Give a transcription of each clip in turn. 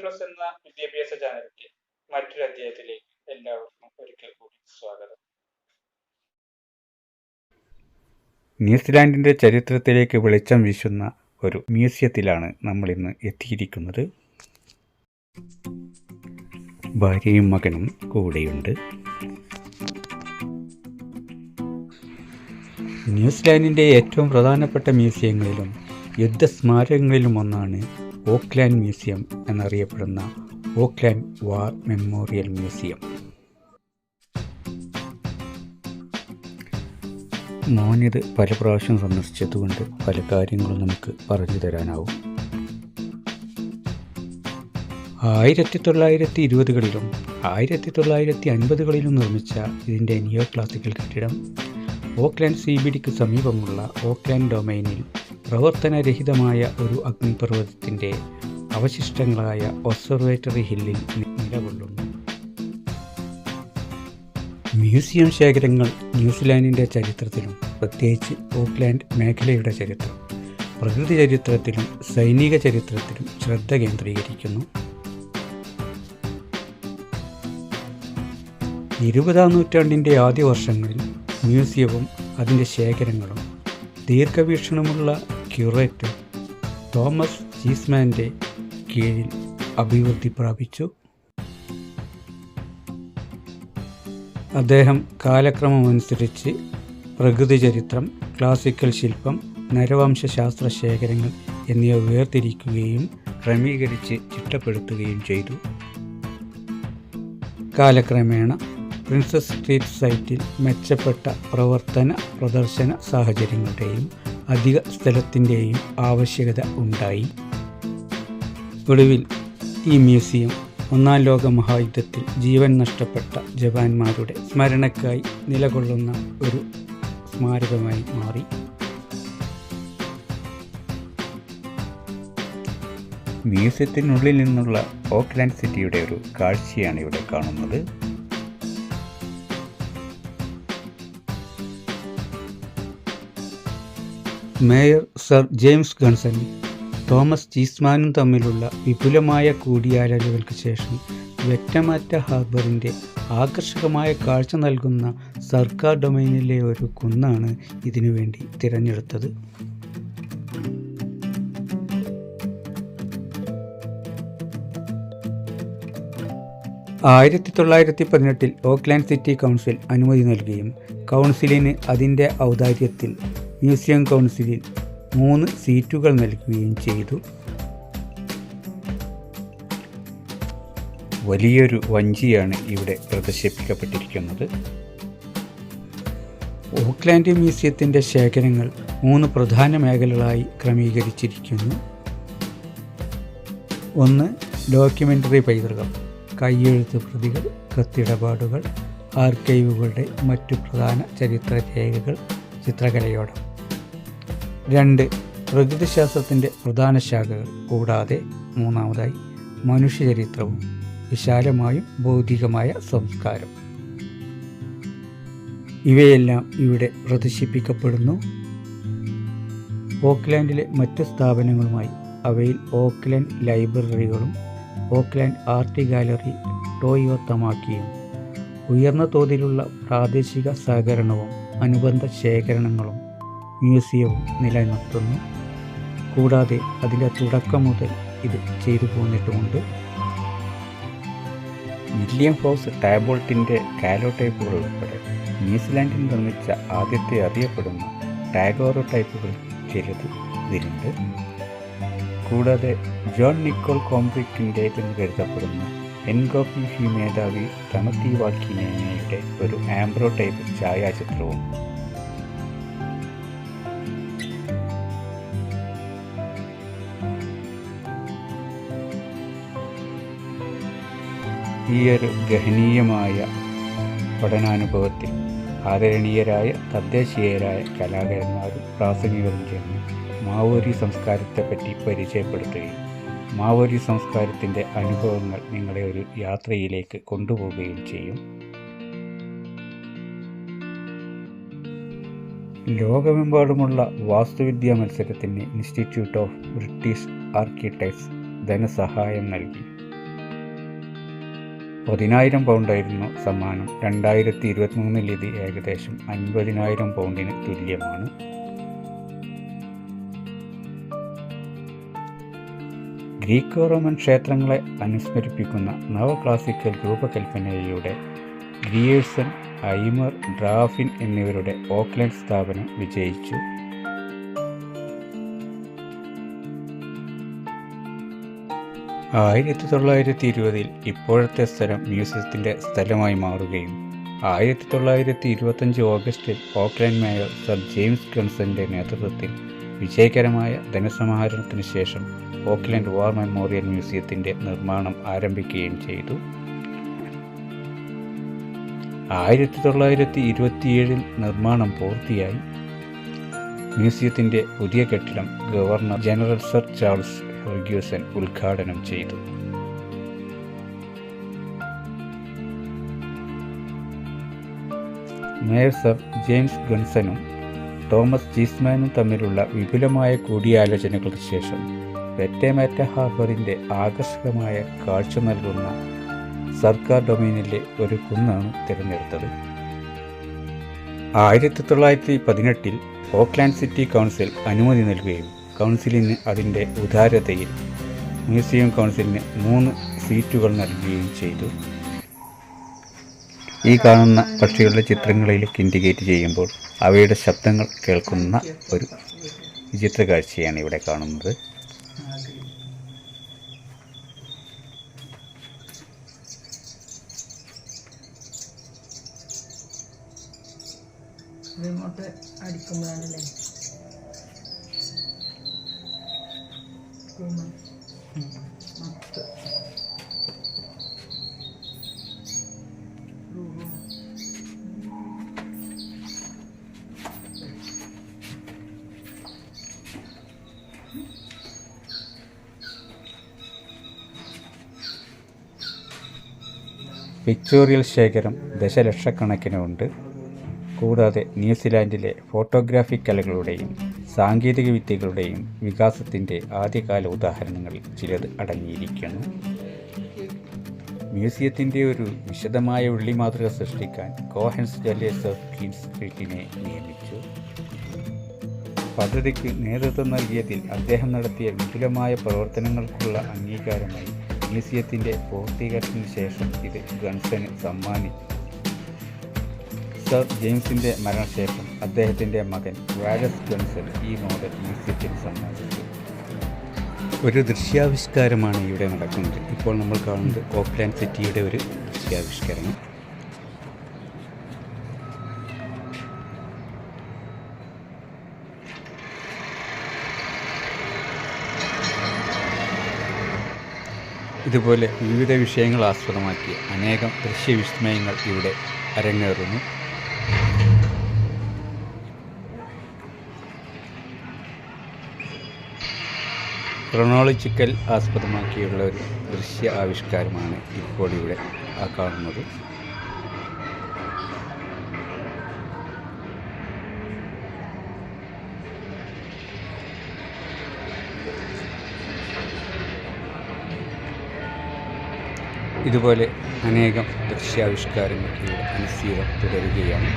Plus എന്ന വിദ്യാഭ്യാസ ചാനലിന്റെ മറ്റൊരു അധ്യായത്തിലേക്ക് എല്ലാവർക്കും ഒരിക്കൽ കൂടി സ്വാഗതം. ന്യൂസിലാൻഡിന്റെ ചരിത്രത്തിലേക്ക് വെളിച്ചം വീശുന്ന ഒരു മ്യൂസിയത്തിലാണ് നമ്മൾ ഇന്ന് എത്തിയിരിക്കുന്നത്. ഭാര്യയും മകനും കൂടെയുണ്ട്. ന്യൂസിലാൻഡിന്റെ ഏറ്റവും പ്രധാനപ്പെട്ട മ്യൂസിയങ്ങളിലും യുദ്ധസ്മാരകങ്ങളിലും ഒന്നാണ് ഓക്ലാൻഡ് മ്യൂസിയം എന്നറിയപ്പെടുന്ന ഓക്ലാൻഡ് വാർ മെമ്മോറിയൽ മ്യൂസിയം. മോനിത് പല പ്രാവശ്യം സന്ദർശിച്ചതുകൊണ്ട് പല കാര്യങ്ങളും നമുക്ക് പറഞ്ഞു തരാനാവും. ആയിരത്തി തൊള്ളായിരത്തി ഇരുപതുകളിലും ആയിരത്തി തൊള്ളായിരത്തി അൻപതുകളിലും നിർമ്മിച്ച ഇതിന്റെ നിയോ ക്ലാസിക്കൽ കെട്ടിടം ഓക്ലാൻഡ് സി ബി ഡിക്ക് സമീപമുള്ള ഓക്ലാൻഡ് ഡൊമൈനിൽ പ്രവർത്തനരഹിതമായ ഒരു അഗ്നിപർവതത്തിന്റെ അവശിഷ്ടങ്ങളായ ഒബ്സർവേറ്ററി ഹില്ലിൽ നിലകൊള്ളുന്നു. മ്യൂസിയം ശേഖരങ്ങൾ ന്യൂസിലാൻഡിന്റെ ചരിത്രത്തിലും പ്രത്യേകിച്ച് ഓക്ലാൻഡ് മേഖലയുടെ ചരിത്രം പ്രകൃതി ചരിത്രത്തിലും സൈനിക ചരിത്രത്തിലും ശ്രദ്ധ കേന്ദ്രീകരിക്കുന്നു. ഇരുപതാം നൂറ്റാണ്ടിന്റെ ആദ്യ വർഷങ്ങളിൽ മ്യൂസിയവും അതിന്റെ ശേഖരങ്ങളും ദീർഘവീക്ഷണമുള്ള ക്യൂറേറ്റർ തോമസ് ചീസ്മാന്റെ കീഴിൽ അഭിവൃദ്ധി പ്രാപിച്ചു. അദ്ദേഹം കാലക്രമമനുസരിച്ച് പ്രകൃതി ചരിത്രം ക്ലാസിക്കൽ ശില്പം നരവംശാസ്ത്ര ശേഖരങ്ങൾ എന്നിവ വേർതിരിക്കുകയും ക്രമീകരിച്ച് ചിട്ടപ്പെടുത്തുകയും ചെയ്തു. കാലക്രമേണ പ്രിൻസസ് സ്ട്രീറ്റ് സൈറ്റിൽ മെച്ചപ്പെട്ട പ്രവർത്തന പ്രദർശന സാഹചര്യങ്ങളുടെയും അധിക സ്ഥലത്തിന്റെയും ആവശ്യകത ഉണ്ടായി. ഒടുവിൽ ഈ മ്യൂസിയം ഒന്നാം ലോക മഹായുദ്ധത്തിൽ ജീവൻ നഷ്ടപ്പെട്ട ജവാന്മാരുടെ സ്മരണക്കായി നിലകൊള്ളുന്ന ഒരു സ്മാരകമായി മാറി. മ്യൂസിയത്തിനുള്ളിൽ നിന്നുള്ള ഓക്ലാൻഡ് സിറ്റിയുടെ ഒരു കാഴ്ചയാണ് ഇവിടെ കാണുന്നത്. മേയർ സർ ജെയിംസ് ഗൺസനും തോമസ് ചീസ്മാനും തമ്മിലുള്ള വിപുലമായ കൂടിയാലോചനകൾക്ക് ശേഷം വെറ്റമാറ്റ ഹാർബറിന്റെ ആകർഷകമായ കാഴ്ച നൽകുന്ന സർക്കാർ ഡൊമൈനിലെ ഒരു കുന്നാണ് ഇതിനുവേണ്ടി തിരഞ്ഞെടുത്തത്. ആയിരത്തി തൊള്ളായിരത്തി പതിനെട്ടിൽ ഓക്ലാൻഡ് സിറ്റി കൗൺസിൽ അനുമതി നൽകുകയും കൗൺസിലിന് അതിന്റെ ഔദാര്യത്തിൽ മ്യൂസിയം കൗൺസിലിൽ മൂന്ന് സീറ്റുകൾ നൽകുകയും ചെയ്തു. വലിയൊരു വഞ്ചിയാണ് ഇവിടെ പ്രദർശിപ്പിക്കപ്പെട്ടിരിക്കുന്നത്. ഓക്ലാൻഡ് മ്യൂസിയത്തിന്റെ ശേഖരങ്ങൾ മൂന്ന് പ്രധാന മേഖലകളായി ക്രമീകരിച്ചിരിക്കുന്നു. ഒന്ന് ഡോക്യുമെന്ററി പൈതൃകം കയ്യെഴുത്ത് പ്രതികൾ കത്തിടപാടുകൾ ആർക്കൈവുകളുടെ മറ്റു പ്രധാന ചരിത്ര രേഖകൾ ചിത്രകലയോടം. രണ്ട് പ്രകൃതിശാസ്ത്രത്തിന്റെ പ്രധാന ശാഖകൾ കൂടാതെ മൂന്നാമതായി മനുഷ്യചരിത്രവും വിശാലമായും ബൗദ്ധികമായ സംസ്കാരം. ഇവയെല്ലാം ഇവിടെ പ്രദർശിപ്പിക്കപ്പെടുന്നു. ഓക്ലാൻഡിലെ മറ്റ് സ്ഥാപനങ്ങളുമായി അവയിൽ ഓക്ലാൻഡ് ലൈബ്രറികളും ഓക്ലാൻഡ് ആർട്ട് ഗാലറി ടോയോത്തമാക്കിയും ഉയർന്ന തോതിലുള്ള പ്രാദേശിക സഹകരണവും അനുബന്ധ ശേഖരണങ്ങളും മ്യൂസിയവും നിലനിർത്തുന്നു. കൂടാതെ അതിന്റെ തുടക്കം മുതൽ ഇത് ചെയ്തു പോന്നിട്ടുമുണ്ട്. വില്യം ഹൗസ് ടാബോൾട്ടിന്റെ കാലോടൈപ്പുകൾ ഉൾപ്പെടെ ന്യൂസിലാൻഡിൽ നിർമ്മിച്ച ആദ്യത്തെ അറിയപ്പെടുന്ന ടാഗോറോ ടൈപ്പുകൾ ചിലത് ഇതിലുണ്ട്. കൂടാതെ ജോൺ നിക്കോൾ കോംബ്രിക്കിന്റെ എന്ന് കരുതപ്പെടുന്ന എൻകോപ്പി ഫി മേധാവി തമത്തി വാക്കിനേനയുടെ ഒരു ആംബ്രോ ടൈപ്പ് ഛായാചിത്രവും. ഒരു ഗഹനീയമായ പഠനാനുഭവത്തിൽ ആദരണീയരായ തദ്ദേശീയരായ കലാകാരന്മാരും പ്രാസംഗികരും ചേർന്ന് മാവോരി സംസ്കാരത്തെപ്പറ്റി പരിചയപ്പെടുത്തുകയും മാവോരി സംസ്കാരത്തിന്റെ അനുഭവങ്ങൾ നിങ്ങളെ ഒരു യാത്രയിലേക്ക് കൊണ്ടുപോവുകയും ചെയ്യും. ലോകമെമ്പാടുമുള്ള വാസ്തുവിദ്യാ മത്സരത്തിന് ഇൻസ്റ്റിറ്റ്യൂട്ട് ഓഫ് ബ്രിട്ടീഷ് ആർക്കിടെക്ട്സ് ധനസഹായം നൽകി. പതിനായിരം പൗണ്ടായിരുന്നു സമ്മാനം. രണ്ടായിരത്തി ഇരുപത്തിമൂന്നിൽ ഇത് ഏകദേശം അൻപതിനായിരം പൗണ്ടിന് തുല്യമാണ്. ഗ്രീക്കോ റോമൻ ക്ഷേത്രങ്ങളെ അനുസ്മരിപ്പിക്കുന്ന നവക്ലാസിക്കൽ രൂപകൽപ്പനയിലൂടെ ഗ്രിയേഴ്സൺ ഐമർ ഡ്രാഫിൻ എന്നിവരുടെ ഓക്ലൻഡ് സ്ഥാപനം വിജയിച്ചു. ആയിരത്തി തൊള്ളായിരത്തി ഇരുപതിൽ ഇപ്പോഴത്തെ സ്ഥലം മ്യൂസിയത്തിന്റെ സ്ഥലമായി മാറുകയും ആയിരത്തി തൊള്ളായിരത്തി ഇരുപത്തഞ്ച് ഓഗസ്റ്റിൽ ഓക്ലൻഡ് മേയർ സർ ജെയിംസ് ഗൺസന്റെ നേതൃത്വത്തിൽ വിജയകരമായ ധനസമാഹരണത്തിന് ശേഷം ഓക്ലൻഡ് വാർ മെമ്മോറിയൽ മ്യൂസിയത്തിന്റെ നിർമ്മാണം ആരംഭിക്കുകയും ചെയ്തു. ആയിരത്തി തൊള്ളായിരത്തി ഇരുപത്തിയേഴിൽ നിർമ്മാണം പൂർത്തിയായി. മ്യൂസിയത്തിന്റെ പുതിയ കെട്ടിടം governor general sir Charles Fergusson ഉദ്ഘാടനം ചെയ്തു. മേയർ സർ ജെയിംസ് ഗൺസനും തോമസ് ചീസ്മാനും തമ്മിലുള്ള വിപുലമായ കൂടിയാലോചനകൾക്ക് ശേഷം വെറ്റേമാറ്റ ഹാർബറിന്റെ ആകർഷകമായ കാഴ്ച നൽകുന്ന സർക്കാർ ഡൊമൈനിലെ ഒരു കുന്നാണ് തിരഞ്ഞെടുത്തത്. ആയിരത്തി തൊള്ളായിരത്തി പതിനെട്ടിൽ ഓക്ലാൻഡ് സിറ്റി കൗൺസിൽ അനുമതി നൽകുകയും കൗൺസിലിന് അതിന്റെ ഉദാരതയിൽ മ്യൂസിയം കൗൺസിലിന് മൂന്ന് സീറ്റുകൾ നൽകുകയും ചെയ്തു. ഈ കാണുന്ന പക്ഷികളുടെ ചിത്രങ്ങളിലേക്ക് ഇൻഡിക്കേറ്റ് ചെയ്യുമ്പോൾ അവയുടെ ശബ്ദങ്ങൾ കേൾക്കുന്ന ഒരു വിചിത്ര കാഴ്ചയാണ് ഇവിടെ കാണുന്നത്. റിമോട്ട് അടിക്കുമ്പോഴാണല്ലേ? പിക്ചോറിയൽ ശേഖരം ദശലക്ഷക്കണക്കിനുണ്ട് കൂടാതെ ന്യൂസിലാൻഡിലെ ഫോട്ടോഗ്രാഫിക് കലകളുടെയും സാങ്കേതിക വിദ്യകളുടെയും വികാസത്തിന്റെ ആദ്യകാല ഉദാഹരണങ്ങളിൽ ചിലത് അടങ്ങിയിരിക്കുന്നു. മ്യൂസിയത്തിന്റെ ഒരു വിശദമായ ഉള്ളി മാതൃക സൃഷ്ടിക്കാൻ കോഹൻസ് ഡെലേസർ കിൻസ് ക്രീറ്റിനെ നിയമിച്ചു. പദ്ധതിക്ക് നേതൃത്വം നൽകിയതിൽ അദ്ദേഹം നടത്തിയ വിപുലമായ പ്രവർത്തനങ്ങൾക്കുള്ള അംഗീകാരമായി മ്യൂസിയത്തിന്റെ പൂർത്തീകരണത്തിന് ശേഷം ഇത് ഗൺസന് സമ്മാനിച്ചു. സർ ജെയിംസിന്റെ മരണശേഷം അദ്ദേഹത്തിന്റെ മകൻ വാലസ് ഗൺസൺ ഈ മോഡൽ മ്യൂസിയത്തിന് സമ്മാനിച്ചു. ഒരു ദൃശ്യാവിഷ്കാരമാണ് ഇവിടെ നടക്കുന്നത്. ഇപ്പോൾ നമ്മൾ കാണുന്നത് ഓക്ലാൻഡ് സിറ്റിയുടെ ഒരു ദൃശ്യാവിഷ്കരണം. ഇതുപോലെ വിവിധ വിഷയങ്ങൾ ആസ്പദമാക്കി അനേകം ദൃശ്യവിസ്മയങ്ങൾ ഇവിടെ അരങ്ങേറുന്നു. ക്രൊണോളജിക്കൽ ആസ്പദമാക്കിയുള്ള ഒരു ദൃശ്യ ആവിഷ്കാരമാണ് ഇപ്പോൾ ഇവിടെ കാണുന്നത്. ഇതുപോലെ അനേകം ദൃശ്യാവിഷ്കാരങ്ങൾ ഇവിടെ അനുസീതം തുടരുകയാണ്.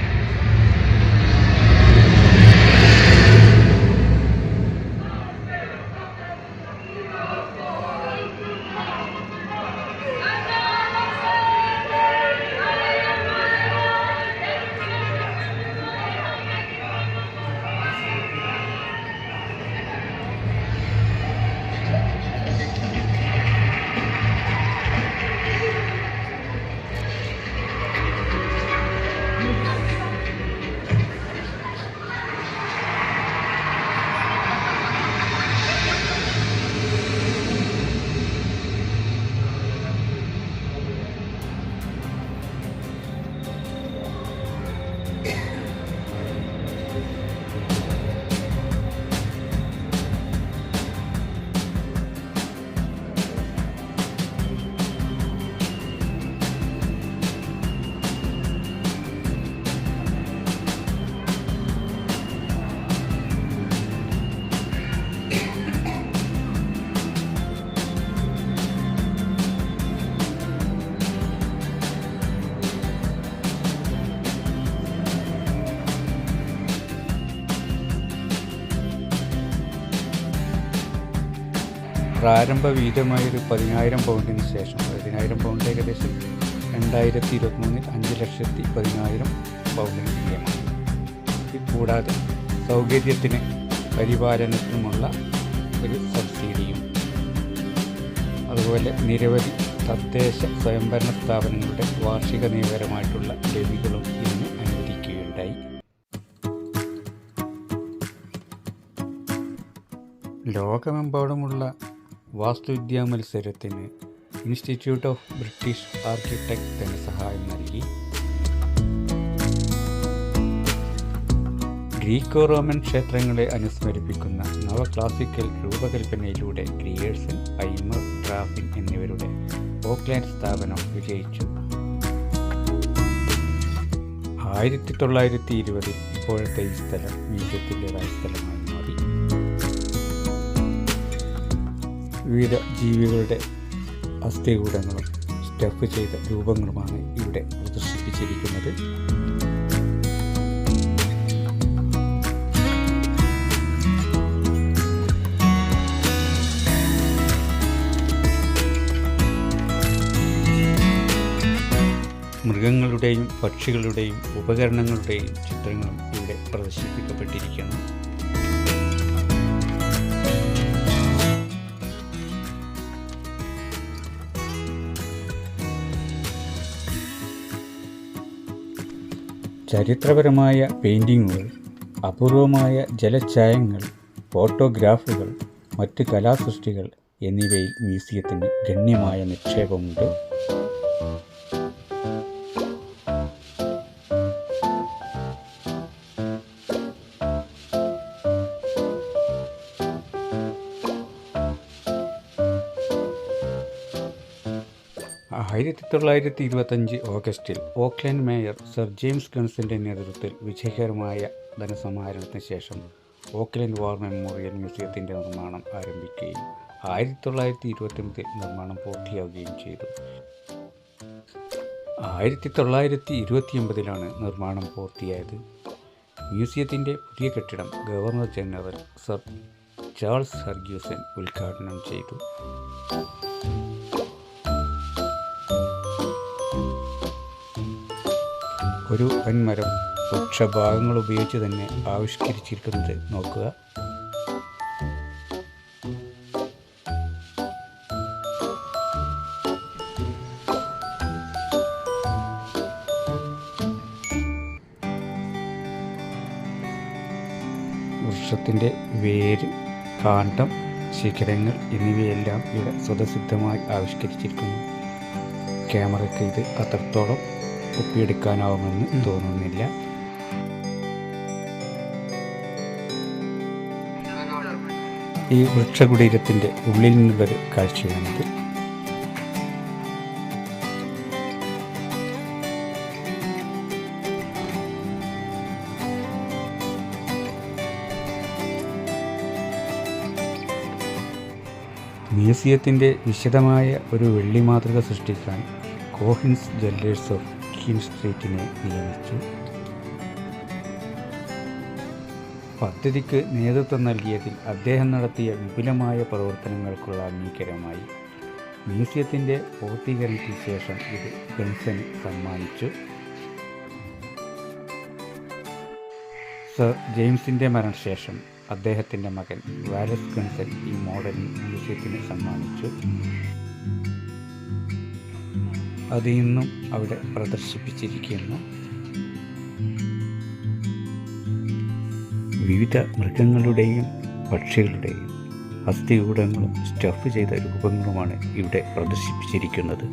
പ്രാരംഭ വീതമായ ഒരു പതിനായിരം പൗണ്ടിന് ശേഷം പതിനായിരം പൗണ്ട് ഏകദേശം രണ്ടായിരത്തി ഇരുപത്തിമൂന്നിൽ അഞ്ച് ലക്ഷത്തി പതിനായിരം പൗണ്ടിന് തുല്യമാണ്. ഇത് കൂടാതെ സൗകര്യത്തിന് പരിപാലനത്തിനുമുള്ള ഒരു സബ്സിഡിയും അതുപോലെ നിരവധി തദ്ദേശ സ്വയംഭരണ സ്ഥാപനങ്ങളുടെ വാർഷിക നിയമപരമായിട്ടുള്ള ലഭികളും ഇതിന് അനുവദിക്കുകയുണ്ടായി. ലോകമെമ്പാടുമുള്ള വാസ്തുവിദ്യാ മത്സരത്തിന് ഇൻസ്റ്റിറ്റ്യൂട്ട് ഓഫ് ബ്രിട്ടീഷ് ആർക്കിടെക്ട് ധനസഹായം നൽകി. ഗ്രീക്കോ റോമൻ ക്ഷേത്രങ്ങളെ അനുസ്മരിപ്പിക്കുന്ന നവ ക്ലാസിക്കൽ രൂപകൽപ്പനയിലൂടെ ക്രിയേഴ്സൺ ഐമർ ഡ്രാഫിൻ എന്നിവരുടെ ഓക്ലാൻഡ് സ്ഥാപനം വിജയിച്ചു. ആയിരത്തി തൊള്ളായിരത്തി ഇരുപതിൽ ഇപ്പോഴത്തെ ഈ സ്ഥലം മ്യൂസിയത്തിന്റെതായ സ്ഥലമായി വിവിധ ജീവികളുടെ അസ്ഥികൂടങ്ങളും സ്റ്റഫ് ചെയ്ത രൂപങ്ങളുമാണ് ഇവിടെ പ്രദർശിപ്പിച്ചിരിക്കുന്നത്. മൃഗങ്ങളുടെയും പക്ഷികളുടെയും ഉപകരണങ്ങളുടെയും ചിത്രങ്ങളും ഇവിടെ പ്രദർശിപ്പിക്കപ്പെട്ടിരിക്കുന്നു. ചരിത്രപരമായ പെയിന്റിങ്ങുകൾ അപൂർവമായ ജലഛായങ്ങൾ ഫോട്ടോഗ്രാഫുകൾ മറ്റ് കലാസൃഷ്ടികൾ എന്നിവയിൽ മ്യൂസിയത്തിന് ഗണ്യമായ നിക്ഷേപമുണ്ട്. ആയിരത്തി തൊള്ളായിരത്തി ഇരുപത്തഞ്ച് ഓഗസ്റ്റിൽ ഓക്ലൻഡ് മേയർ സർ ജെയിംസ് ഗൺസിന്റെ നേതൃത്വത്തിൽ വിജയകരമായ ധനസമാഹരണത്തിന് ശേഷം ഓക്ലൻഡ് വാർ മെമ്മോറിയൽ മ്യൂസിയത്തിന്റെ നിർമ്മാണം ആരംഭിക്കുകയും ആയിരത്തി തൊള്ളായിരത്തി ഇരുപത്തൊമ്പതിൽ നിർമ്മാണം പൂർത്തിയാവുകയും ചെയ്തു. ആയിരത്തി തൊള്ളായിരത്തി ഇരുപത്തിയൊമ്പതിലാണ് നിർമ്മാണം പൂർത്തിയായത്. മ്യൂസിയത്തിന്റെ പുതിയ കെട്ടിടം governor general sir Charles Fergusson ഉദ്ഘാടനം ചെയ്തു. ഒരു വൻമരം വൃക്ഷഭാഗങ്ങൾ ഉപയോഗിച്ച് തന്നെ ആവിഷ്കരിച്ചിരിക്കുന്നത് നോക്കുക. വൃക്ഷത്തിന്റെ വേര് കാണ്ഡം ശിഖരങ്ങൾ എന്നിവയെല്ലാം ഇവിടെ സ്വതസിദ്ധമായി ആവിഷ്കരിച്ചിരിക്കുന്നു. ക്യാമറയ്ക്ക് ഇത് അത്രത്തോളം ഒപ്പിയെടുക്കാനാവുമെന്ന് തോന്നുന്നില്ല. ഈ വൃക്ഷകുടീരത്തിന്റെ ഉള്ളിൽ നിന്നുള്ളൊരു കാഴ്ചയാണിത്. മ്യൂസിയത്തിന്റെ വിശദമായ ഒരു വെള്ളി മാതൃക സൃഷ്ടിക്കാൻ കോഹിൻസ് ജ്വല്ലേഴ്സ് ഓഫ് സ്ട്രീറ്റിനെ നിയമിച്ചു. പദ്ധതിക്ക് നേതൃത്വം നൽകിയതിൽ അദ്ദേഹം നടത്തിയ വിപുലമായ പ്രവർത്തനങ്ങൾക്കുള്ള അംഗീകാരമായി. മ്യൂസിയത്തിന്റെ പൂർത്തീകരണത്തിന് ശേഷം ഇത് ഗൺസന് സമ്മാനിച്ചു. സർ ജെയിംസിന്റെ മരണശേഷം അദ്ദേഹത്തിന്റെ മകൻ വാലസ് ഗൺസൻ ഈ മോഡലിംഗ് മ്യൂസിയത്തിന് സമ്മാനിച്ചു. അത് ഇന്നും അവിടെ പ്രദർശിപ്പിച്ചിരിക്കുന്നു. വിവിധ മൃഗങ്ങളുടെയും പക്ഷികളുടെയും അസ്ഥികൂടങ്ങളും സ്റ്റഫ് ചെയ്ത രൂപങ്ങളുമാണ് ഇവിടെ പ്രദർശിപ്പിച്ചിരിക്കുന്നത്.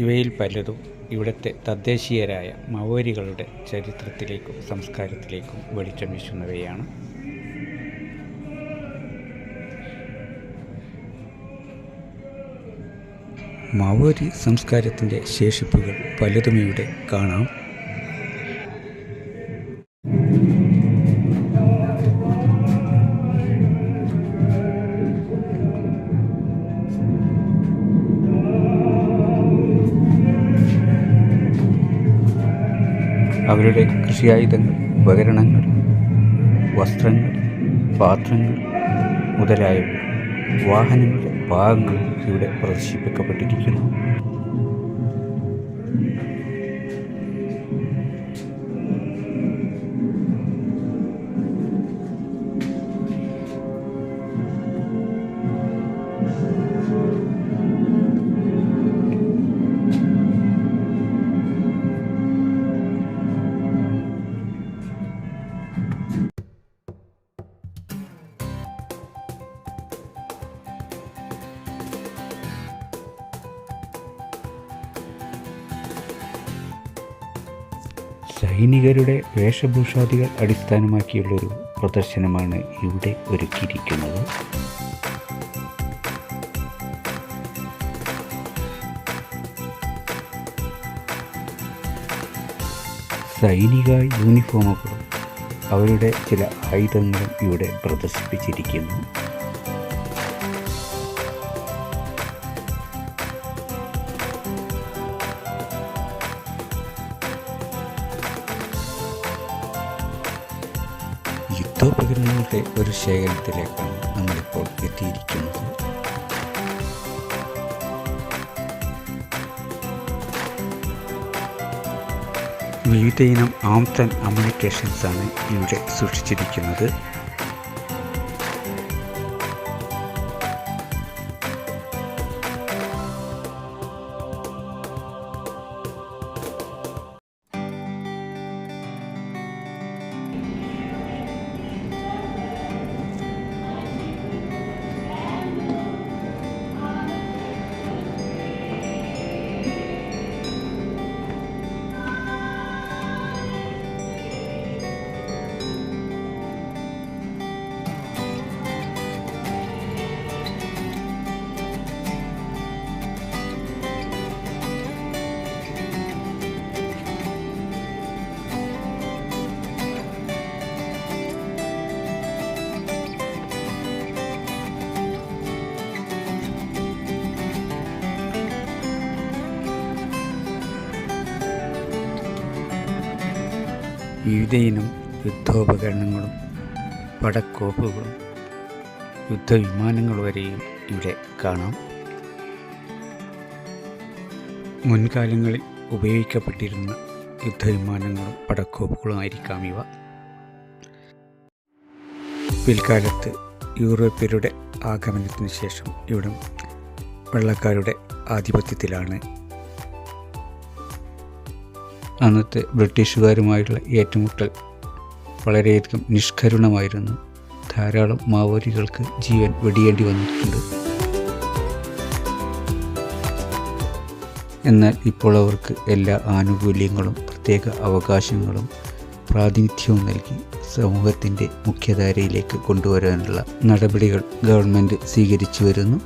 ഇവയിൽ പലതും ഇവിടുത്തെ തദ്ദേശീയരായ മവോരികളുടെ ചരിത്രത്തിലേക്കും സംസ്കാരത്തിലേക്കും വെളിച്ചം വീശുന്നവയാണ്. മവോരി സംസ്കാരത്തിന്റെ ശേഷിപ്പുകൾ പലതും ഇവിടെ കാണാം. അവരുടെ കൃഷിയായുധങ്ങൾ ഉപകരണങ്ങൾ വസ്ത്രങ്ങൾ പാത്രങ്ങൾ മുതലായവ വാഹനങ്ങളുടെ ഭാഗങ്ങൾ ഇവിടെ പ്രദർശിപ്പിക്കപ്പെട്ടിരിക്കുന്നു. സൈനികരുടെ വേഷഭൂഷാദികൾ അടിസ്ഥാനമാക്കിയുള്ളൊരു പ്രദർശനമാണ് ഇവിടെ ഒരുക്കിയിരിക്കുന്നത്. സൈനിക യൂണിഫോമുകളും അവരുടെ ചില ആയുധങ്ങളും ഇവിടെ പ്രദർശിപ്പിച്ചിരിക്കുന്നു. യുദ്ധോപകരണങ്ങളുടെ ഒരു ശേഖരത്തിലേക്കാണ് നമ്മളിപ്പോൾ എത്തിയിരിക്കുന്നത് വിവിധ ഇനം ആംസ് ആൻഡ് അമ്യൂണിക്കേഷൻസ് ആണ് ഇവിടെ സൂക്ഷിച്ചിരിക്കുന്നത്. വിവിധയിനം യുദ്ധോപകരണങ്ങളും പടക്കോപ്പുകളും യുദ്ധവിമാനങ്ങൾ വരെയും ഇവിടെ കാണാം. മുൻകാലങ്ങളിൽ ഉപയോഗിക്കപ്പെട്ടിരുന്ന യുദ്ധവിമാനങ്ങളും പടക്കോപ്പുകളും പടക്കോപ്പുകളുമായിരിക്കാം ഇവ. പിൽക്കാലത്ത് യൂറോപ്യരുടെ ആഗമനത്തിന് ശേഷം ഇവിടം വെള്ളക്കാരുടെ ആധിപത്യത്തിലാണ് അന്നത്തെ ബ്രിട്ടീഷുകാരുമായുള്ള ഏറ്റുമുട്ടൽ വളരെയധികം നിഷ്കരുണമായിരുന്നു. ധാരാളം മാവോരികൾക്ക് ജീവൻ വെടിയേണ്ടി വന്നിട്ടുണ്ട്. എന്നാൽ ഇപ്പോൾ അവർക്ക് എല്ലാ ആനുകൂല്യങ്ങളും പ്രത്യേക അവകാശങ്ങളും പ്രാതിനിധ്യവും നൽകി സമൂഹത്തിന്റെ മുഖ്യധാരയിലേക്ക് കൊണ്ടുവരാനുള്ള നടപടികൾ ഗവൺമെന്റ് സ്വീകരിച്ചു വരുന്നു.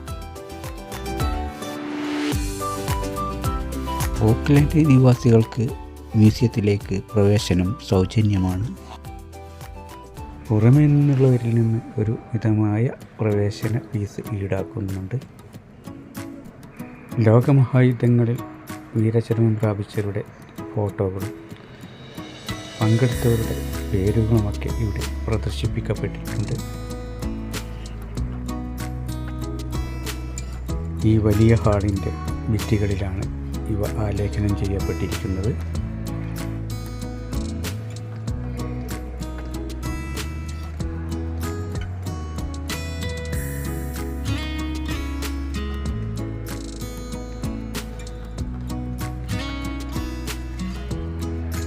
ഓക്ലാൻഡ് നിവാസികൾക്ക് മ്യൂസിയത്തിലേക്ക് പ്രവേശനം സൗജന്യമാണ്. പുറമേ നിന്നുള്ളവരിൽ നിന്ന് ഒരു മിതമായ പ്രവേശന ഫീസ് ഈടാക്കുന്നുണ്ട്. ലോകമഹായുദ്ധങ്ങളിൽ വീരചരമം പ്രാപിച്ചവരുടെ ഫോട്ടോകളും പങ്കെടുത്തവരുടെ പേരുകളുമൊക്കെ ഇവിടെ പ്രദർശിപ്പിക്കപ്പെട്ടിട്ടുണ്ട്. ഈ വലിയ ഹാളിന്റെ ഭിത്തികളിലാണ് ഇവ ആലേഖനം ചെയ്യപ്പെട്ടിരിക്കുന്നത്.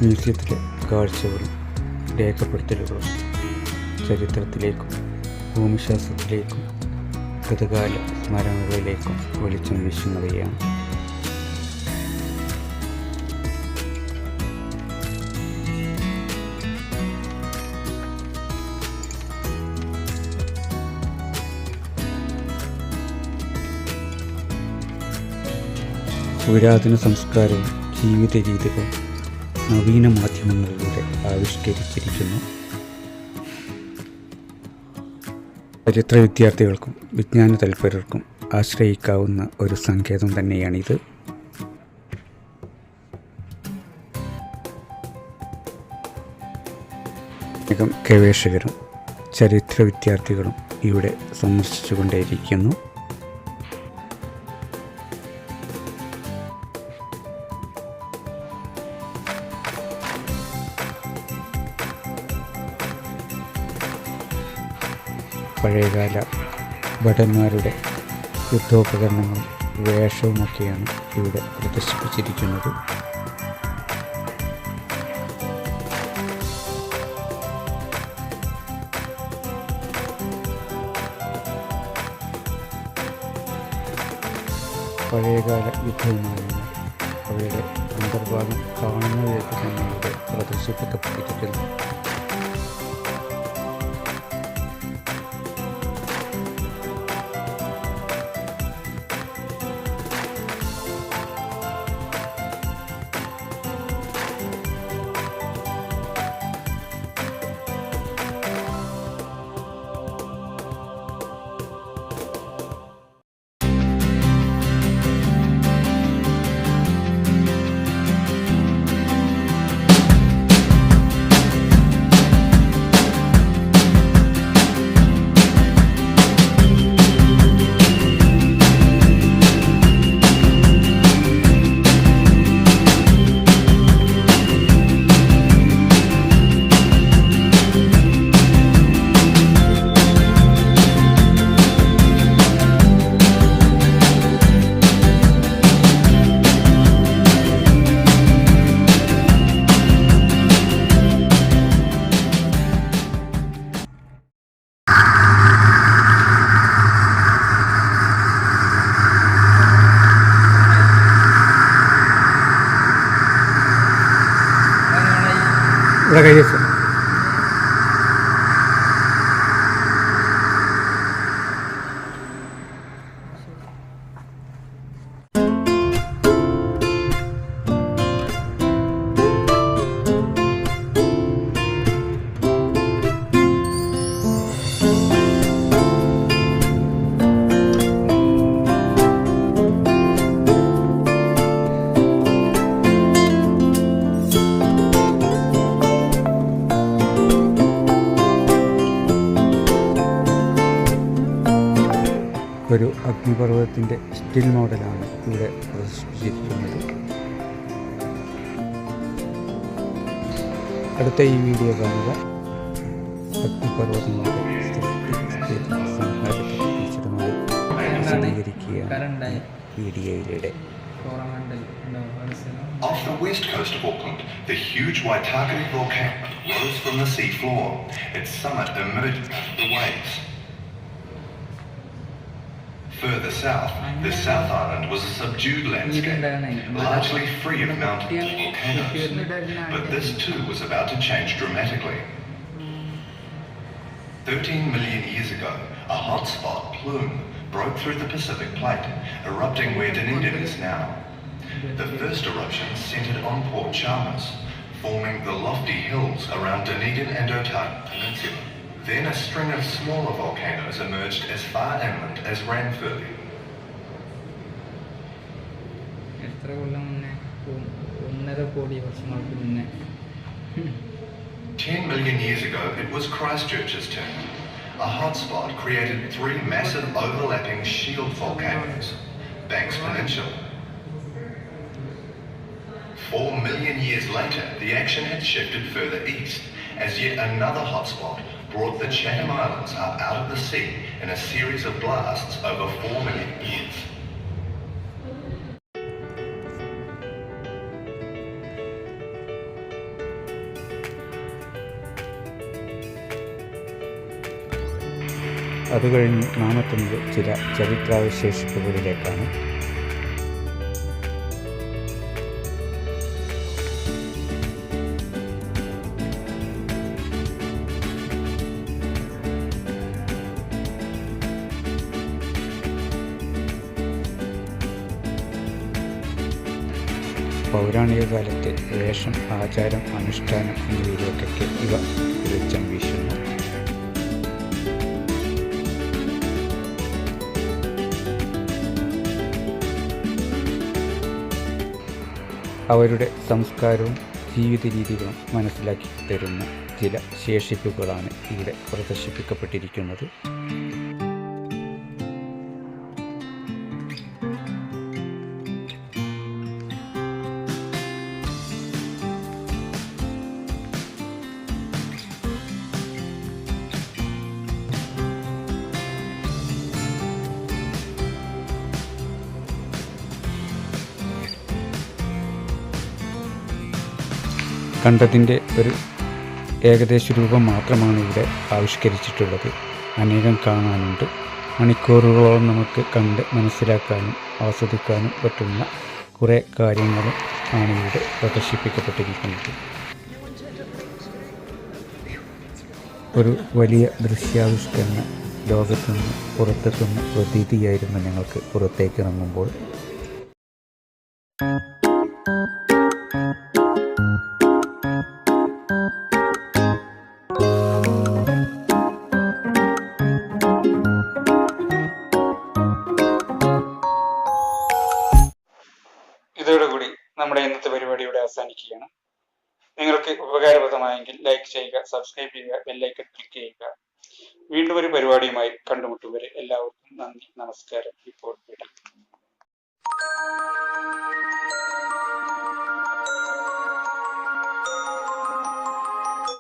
മ്യൂസിയത്തിലെ കാഴ്ചകളും രേഖപ്പെടുത്തലുകളും ചരിത്രത്തിലേക്കും ഭൂമിശാസ്ത്രത്തിലേക്കും ഗതകാല സ്മരണകളിലേക്കും വെളിച്ചം വീശുന്നവയാണ് പുരാതന സംസ്കാരവും ജീവിത രീതികളും നവീന മാധ്യമങ്ങളിലൂടെ ആവിഷ്കരിച്ചിരിക്കുന്നു. ചരിത്ര വിദ്യാർത്ഥികൾക്കും വിജ്ഞാന താല്പര്യർക്കും ആശ്രയിക്കാവുന്ന ഒരു സങ്കേതം തന്നെയാണിത്. ഗവേഷകരും ചരിത്ര വിദ്യാർത്ഥികളും ഇവിടെ സന്ദർശിച്ചുകൊണ്ടേയിരിക്കുന്നു. പഴയകാല ഭടന്മാരുടെ യുദ്ധോപകരണങ്ങളും വേഷവുമൊക്കെയാണ് ഇവിടെ പ്രദർശിപ്പിച്ചിരിക്കുന്നത്. പഴയകാല യുദ്ധവിമാനങ്ങൾ അവയുടെ അന്തർഭാഗം കാണുന്നതിലേക്ക് തന്നെ ഇവിടെ പ്രദർശിപ്പിക്കപ്പെട്ടിട്ടുണ്ട് ഇവിടെ കൈവച്ചു വീഡിയോ കാണുക അഗ്നിപർവ്വതങ്ങളുടെ സൃഷ്ടി, സ്ഥിതി, സംഹാരത്തെ വിശദമായി വിശദീകരിക്കുകയാണ് ഈ വീഡിയോയിലൂടെ Off the west coast of Auckland, the huge Waitakere volcano rose from the sea floor. Its summit emerged out of the waves. Further south, the South Island was a subdued landscape, largely free of mountains and volcanoes. But this too was about to change dramatically. 13 million years ago, a hotspot, Plume, broke through the Pacific plate, erupting where Dunedin is now. The first eruption centered on Port Chalmers, forming the lofty hills around Dunedin and Otago Peninsula. Then a string of smaller volcanoes emerged as far inland as Ranfurly. എത്ര കൊല്ലം മുന്നേ O- ഒന്നര കോടി വർഷങ്ങൾക്ക് മുന്നേ 10 million years ago, it was Christchurch's turn. A hotspot created three massive overlapping shield volcanoes, Banks Peninsula. Four million years later, the action had shifted further east as yet another hotspot brought the Chatham Islands up out of the sea in a series of blasts over four million years. അത് കഴിഞ്ഞ് നാം എത്തുന്നത് ചില ചരിത്രാവശേഷിപ്പുകളിലേക്കാണ് പൗരാണിക കാലത്തെ വേഷം ആചാരം അനുഷ്ഠാനം എന്നിവയിലേക്കൊക്കെ ഇവ വെളിച്ചം വീശുന്നു. അവരുടെ സംസ്കാരവും ജീവിത രീതികളും മനസ്സിലാക്കി തരുന്ന ചില ശേഷിപ്പുകളാണ് ഇവിടെ പ്രദർശിപ്പിക്കപ്പെട്ടിരിക്കുന്നത്. കണ്ടതിന്റെ ഒരു ഏകദേശ രൂപം മാത്രമാണ് ഇവിടെ ആവിഷ്കരിച്ചിട്ടുള്ളത്. അനേകം കാണാനുണ്ട്. മണിക്കൂറുകളോളം നമുക്ക് കണ്ട് മനസ്സിലാക്കാനും ആസ്വദിക്കാനും പറ്റുന്ന കുറേ കാര്യങ്ങളും ആണ് ഇവിടെ പ്രദർശിപ്പിക്കപ്പെട്ടിരിക്കുന്നത്. ഒരു വലിയ ദൃശ്യാവിഷ്കരണം ലോകത്തുനിന്ന് പുറത്തെത്തുന്ന പ്രതീതിയായിരുന്നു ഞങ്ങൾക്ക് പുറത്തേക്ക് ഇറങ്ങുമ്പോൾ. ചെയ്യുക സബ്സ്ക്രൈബ് ചെയ്യുക ബെല്ലൈക്കൺ ക്ലിക്ക് ചെയ്യുക. വീണ്ടും ഒരു പരിപാടിയുമായി കണ്ടുമുട്ടും വരെ എല്ലാവർക്കും നന്ദി നമസ്കാരം. ഇപ്പോൾ വിടാം